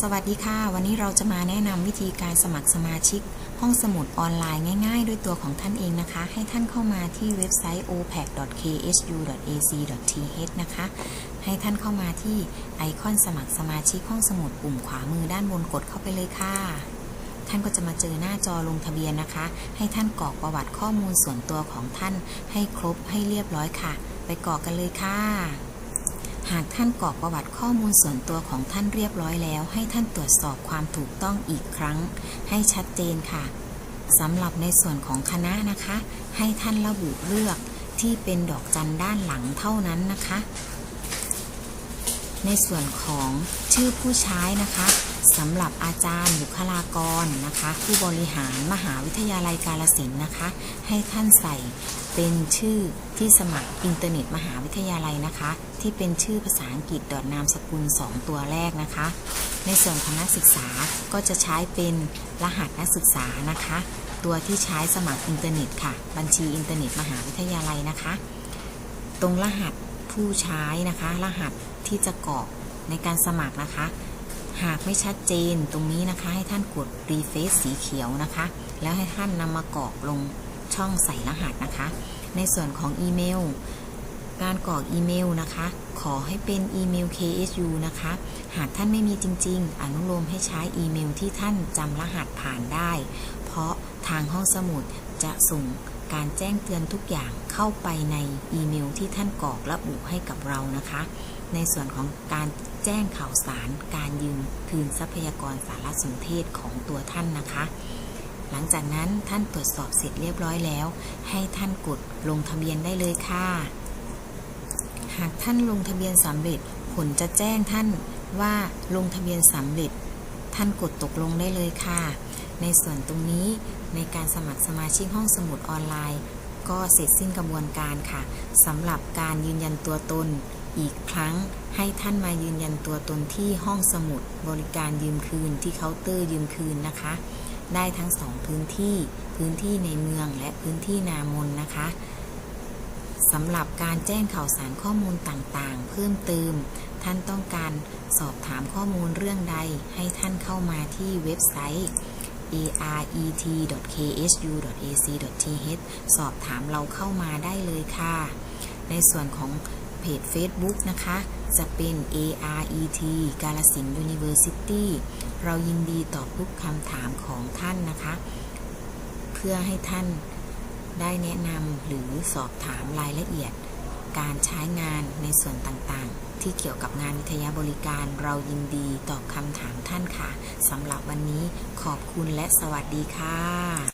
สวัสดีค่ะ วันนี้เราจะมาแนะนำวิธีการสมัครสมาชิก ห้องสมุดออนไลน์ง่าย ๆ ด้วยตัวของท่านเองนะคะ ให้ท่านเข้ามาที่เว็บไซต์ opac.ksu.ac.th นะคะ ให้ท่านเข้ามาที่ไอคอนสมัครสมาชิกห้องสมุดปุ่มขวามือด้านบนกดเข้าไปเลยค่ะ ท่านก็จะมาเจอหน้าจอลงทะเบียนนะคะ ให้ท่านกรอกประวัติข้อมูลส่วนตัวของท่าน ให้ครบให้เรียบร้อยค่ะ ไปกรอกกันเลยค่ะ หากท่านกรอกประวัติข้อมูลส่วนตัวของท่านเรียบร้อยแล้ว ให้ท่านตรวจสอบความถูกต้องอีกครั้ง ให้ชัดเจนค่ะสำหรับในส่วนของคณะนะคะ ให้ท่านระบุเลือกที่เป็นดอกจันด้านหลังเท่านั้นนะคะ ในส่วนของชื่อผู้ใช้นะคะสำหรับอาจารย์บุคลากรนะคะ ผู้บริหารมหาวิทยาลัยกาลสินนะคะ ให้ท่านใส่เป็นชื่อที่สมัครอินเทอร์เน็ตมหาวิทยาลัยนะคะ ที่เป็นชื่อภาษาอังกฤษดอทนามสกุล 2 ตัวแรกนะคะ ในส่วนของนักศึกษาก็จะใช้เป็นรหัสนักศึกษานะคะ ตัวที่ใช้สมัครอินเทอร์เน็ตค่ะ บัญชีอินเทอร์เน็ตมหาวิทยาลัยนะคะ ตรงรหัสผู้ใช้นะคะ รหัส ที่จะกรอกในการสมัครนะคะ หากไม่ชัดเจนตรงนี้นะคะ ให้ท่านกด refresh สีเขียวนะคะ แล้วให้ท่านนำมากรอกลงช่องใส่รหัสนะคะ ในส่วนของอีเมล การกรอกอีเมลนะคะ ขอให้เป็นอีเมล KSU นะคะ หากท่านไม่มีจริง ๆ อนุโลมให้ใช้อีเมลที่ท่านจำรหัสผ่านได้ เพราะทางห้องสมุดจะส่งการแจ้งเตือนทุกอย่างเข้าไปในอีเมลที่ท่านกรอกระบุให้กับเรานะคะ ในส่วนของการแจ้งข่าวสาร การยืมคืนทรัพยากรสารสนเทศของตัวท่านนะคะ หลังจากนั้นท่านตรวจสอบเสร็จเรียบร้อยแล้ว ให้ท่านกดลงทะเบียนได้เลยค่ะ หากท่านลงทะเบียนสำเร็จผลจะแจ้งท่านว่าลงทะเบียนสำเร็จ ท่านกดตกลงได้เลยค่ะ ในส่วนตรงนี้ในการสมัครสมาชิกห้องสมุดออนไลน์ ก็เสร็จสิ้นกระบวนการค่ะสำหรับการยืนยันตัวตน อีกครั้งให้ท่านมายืนยันตัวตนที่ห้องสมุดบริการยืมคืนที่เคาน์เตอร์ยืมคืนนะคะ ได้ทั้งสองพื้นที่พื้นที่ในเมืองและพื้นที่นามนนะคะสำหรับการแจ้งข่าวสารข้อมูลต่างๆ เพิ่มเติม ท่านต้องการสอบถามข้อมูลเรื่องใด ให้ท่านเข้ามาที่เว็บไซต์ aret.ksu.ac.th สอบถามเราเข้ามาได้เลยค่ะ ในส่วนของ เพจ Facebook นะคะ จะเป็น ARET กาลสิน University เรายินดีตอบทุกคำถามของท่านนะคะ เพื่อให้ท่านได้แนะนำหรือสอบถามรายละเอียด การใช้งานในส่วนต่างๆ ที่เกี่ยวกับงานวิทยาบริการเรายินดีตอบคำถามท่านค่ะสำหรับวันนี้ขอบคุณและสวัสดีค่ะ